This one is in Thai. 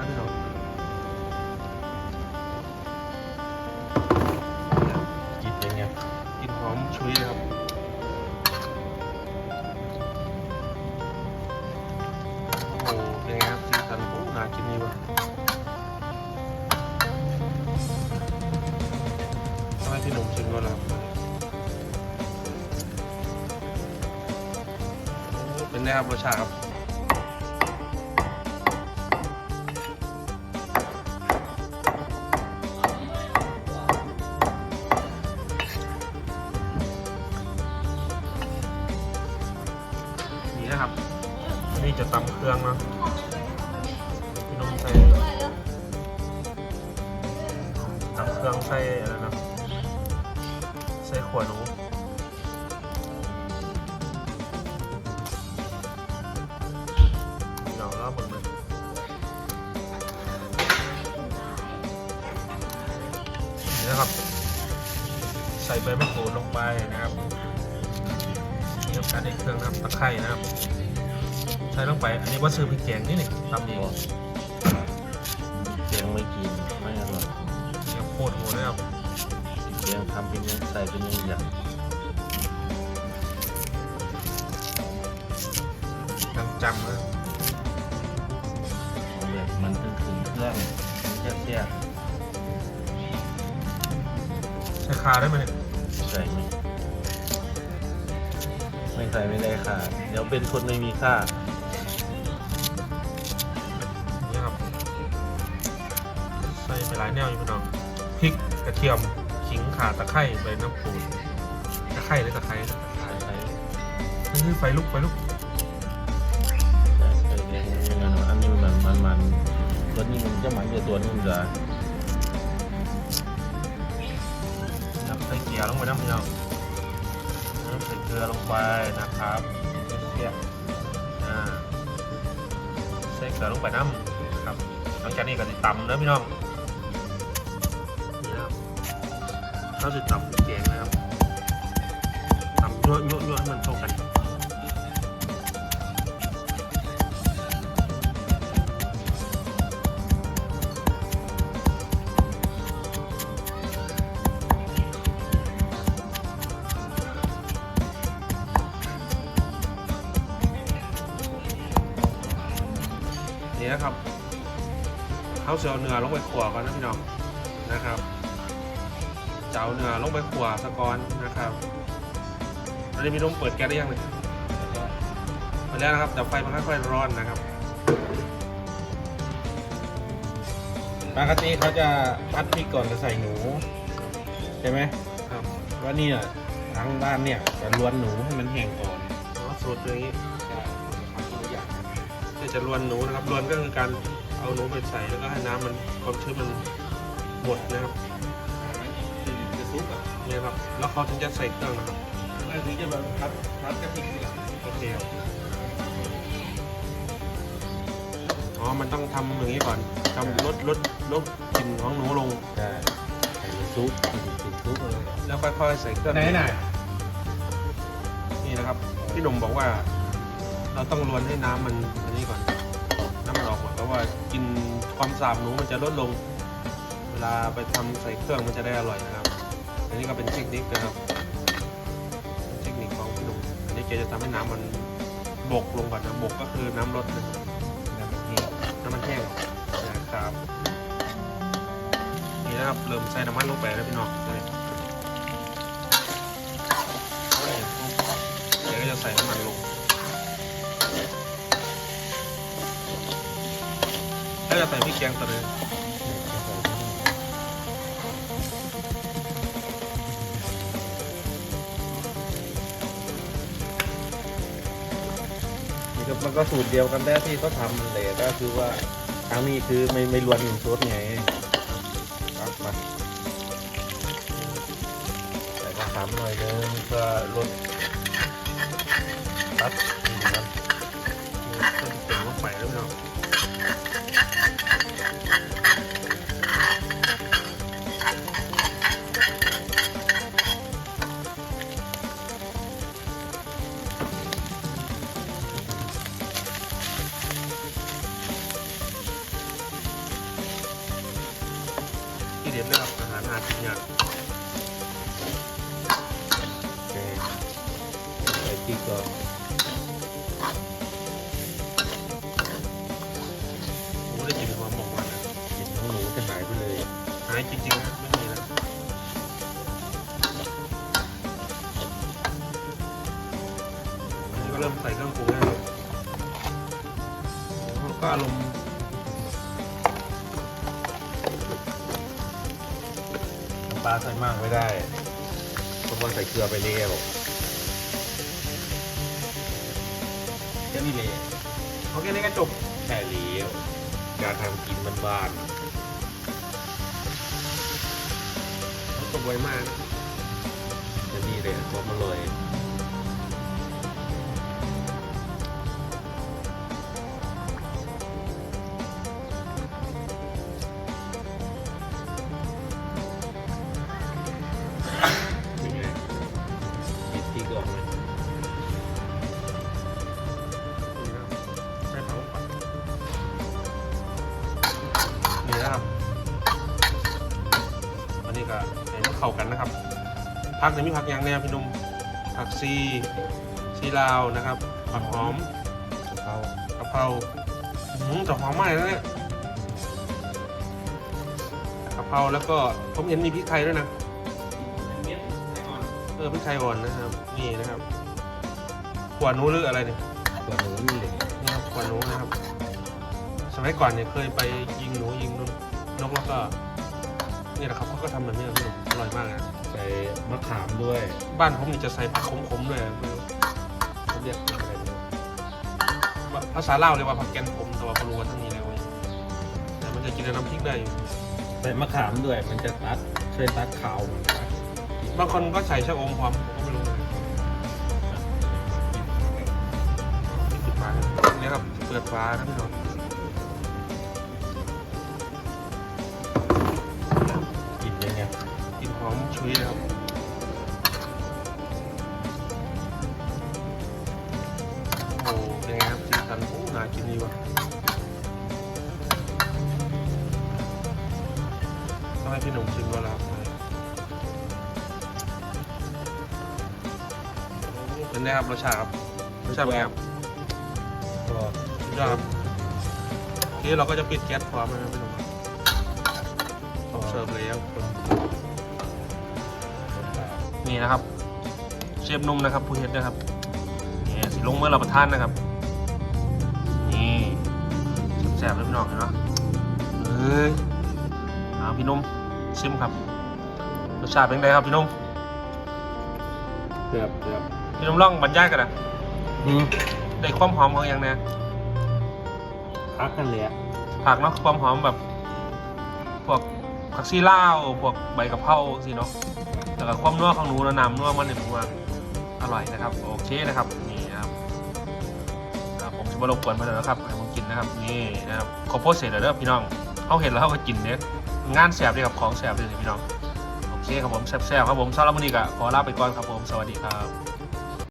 นะพี่น้องกินยังไงกินหอมชุยเลยครับโอ้เป็นไงครับสีสันโอ้น่ากินนี่วะต้องให้พี่หนุ่มชิมก่อนนะครับเป็นไงครับรสชาติครับ เครื่องใส่อะไรนะใส่ขวหนูเดี๋ยวรอบหมดเลยนี่นะครับ ใส่ใบมะกรูดลงไปนะครับเรียมการในเครื่องนะครับตะไคร่นะครับ ใช้ลงไป อันนี้ว่าซื้อพริกแกงนี่นี่ตำเองเจียงไม่กิน โคตรโหดเลยครับเจียงทำเป็นยังใส่เป็นยังอย่างจำจำนะเอาแบบมันถึงถึงเครื่องมันแค่เสียใช้คาได้ไหมเนี่ยใส่ไหมไม่ใส่ไม่ได้ค่ะ เดี๋ยวเป็นคนไม่มีค่านี่ครับใส่ไปหลายแนวอยู่พี่น้องพ ริกกระเทียมขิงข่าตะไคร้ใบน้ำปูตะไคร้หรือตะไคร้นะใส่ใส่นี่ไฟลุกไฟลุกใส่ใส่แกงยังไงนะอันนี้มันมันมันตัวนี้มันจะหมันกับตัวนู้นจะนะครับใส่เกลือลงไปน้ำพี่น้องนะครับใส่เกลือลงไปนะครับเกลืออ่าใส่เกลือลงไปน้ำนะครับ หลังจากนี้ก็จะตำนะพี่น้อง เราจะตำพริกแกงนะครับตำยั่วยั่วยั่วให้มันเข้ากันนี่นะครับเขาเสียวเนื้อลงไปขัวก่อนนะพี่น้องนะครับ เจ้าเนื้อลงไปขัวสะกอนนะครับอันนี้พี่นุ่มเปิดแก๊สได้ยังเลยเปิดแล้วนะครับแต่ไฟมันค่อยๆร้อนนะครับปกติเขาจะพัดพริกก่อนจะใส่หนู ใช่ไหมครับว่านี่อะทางบ้านเนี่ยจะล้วนหนูให้มันแห้งก่อนอ๋อสูตรตัวนี้ใช่ทำตัวอย่างเดี๋ยวจะรวนหนูนะครับรวนก็คือการเอาหนูไปใส่แล้วก็ให้น้ำมันความชื้นมันหมดนะครับจะ ซุปอะเนี่ยครับ แล้วเขาถึงจะใส่เครื่องนะครับแล้วถึงจะแบบพัดพัดกะทิทีหลังโอเคครับอ๋อ มันต้องทำอย่างนี้ก่อนทำลดลดลดกลิ่นของหนูลง ใช่ใส่ซุปใส่ซุปเลยแล้วค่อยๆใส่เครื่องไหนไหนนี่นะครับ พี่หนุ่มบอกว่า เราต้องรวนให้น้ำมันอันนี้ก่อน น้ำมันออกหมดเพราะว่ากินความสาบหนูมันจะลดลง เวลาไปทำใส่เครื่องมันจะได้อร่อยนะครับอั นนี้ก็เป็นเทคนิคนะครับ เทคนิคของพี่หนุ่มอันนี้แกจะทำให้น้ำมันบกลงก่อนนะบกก็คือน้ำลดนะครับน้ำมันแห้งนะครับนี่นะครับเริ่มใส่น้ำมันลงไปแล้วพี่น้องนี่เดี๋ยวก็จะใส่น้ำมันลงแล้วจะใส่พริกแกงตัวนึง คือมันก็สูตรเดียวกันแต่ที่เขาทำเลยก็คือว่าครั้งนี้คือไม่ไม่รวนซุปไงครับมาใส่มะขามหน่อยนึงเพื่อลดตัดกลิ่นมันเติมเติมลงไปแล้วเนาะาหารหากินยากโอเคใส่พริกก่อนโอ้ได้กลินความหอมมันนะกลินของหนูจะหายไปเลยหายจริงๆนะไม่มีนะอันนี้ก็เริ่มใส่เครื่องปรุงแล้วครับแล้วก็อารมณ์ ปลาใส่มากไม่ได้เพราะว่าใส่เกลือไปแล้วแค่นี้เลยโอเคนี่ก็จบแค่เลี้ยวการทำกินบ้านจกไวมากนะๆจะนี่เลยความอร่อย เข้ากันนะครับผักเนี่ยมีผักอย่างแนวพี่หนุ่มผักซีซีลาวนะครับผักหอมกะเพรากะเพราหืมจะหอมมากเลยนะเนี่ยกะเพราแล้วก็ผมเห็นมีพริกไทยด้วยนะเออพริกไทยอ่อนนะครับ นี่นะครับขวานูหรืออะไรเนี่ยกระหนูนี่เลยนี่ครับขวานูนะครับ สมัยก่อนเนี่ยเคยไปยิงหนูยิงนกนกแล้วก็ นี่แหละครับเขาก็ทำแบบนี้พี่หนุ่มอร่อยมากเลยนะใส่มะขามด้วยบ้านผมนี่จะใส่ผักขมๆด้วยไม่รู้เขาเรียกอะไรไม่รู้ภาษาลาวเรียกว่าผักแกนขมแต่ว่าเขารู้ว่าทั้งนี้เลยเว้ยแต่มันจะกินกับน้ำพริกได้อยู่ใส่มะขามด้วยมันจะตัดช่วยตัดขาวเหมือนกันบางคนก็ใส่ชะอมพร้อมผมก็ไม่รู้เลยนี่ปิดฝาเนี่ยครับเปิดฝานะพี่น้อ เป็นไงครับรสชาติครับรสชาติเป็นไงครับก็สุดยอดครับทีนี้เราก็จะปิดแก๊สพร้อมแล้วนะพี่หนุ่มพร้อมเสิร์ฟแล้วนี่นะครับ เชฟนุ่มนะครับผู้เฮ็ดนะครับนี่สิลงเมื่อเราประทานนะครับ นี่แซ่บๆเลยพี่น้องเห็นไหมเอ้ยเอาพี่นุ่มชิมครับรสชาติเป็นไงครับพี่นุ่มเกือบเกือบ พี่นุ่มลองบรรยายกันนะอืมได้ความหอมของอย่างเนี้ยพักกันเลยอะผักเนาะความหอมแบบ พวกผักชีลาวพวกใบกะเพราสิเนาะแล้วก็ความนัวของหนูและน้ำนัวมันเนี่ยผมว่าอร่อยนะครับ โอเคนะครับนี่นะครับครับผมจะมารบกวนเพื่อนแล้วครับให้ผมกินนะครับนี่นะครับขอโพสเสร็จแล้วเด้อพี่น้องเขาเห็นแล้วเขาก็กินเนี่ยงานแสบเลยครับของแสบเลยพี่น้องโอเคครับผมแซ่บๆครับผมสำหรับวันนี้ก็ขอลาไปก่อนครับผมสวัสดีครับ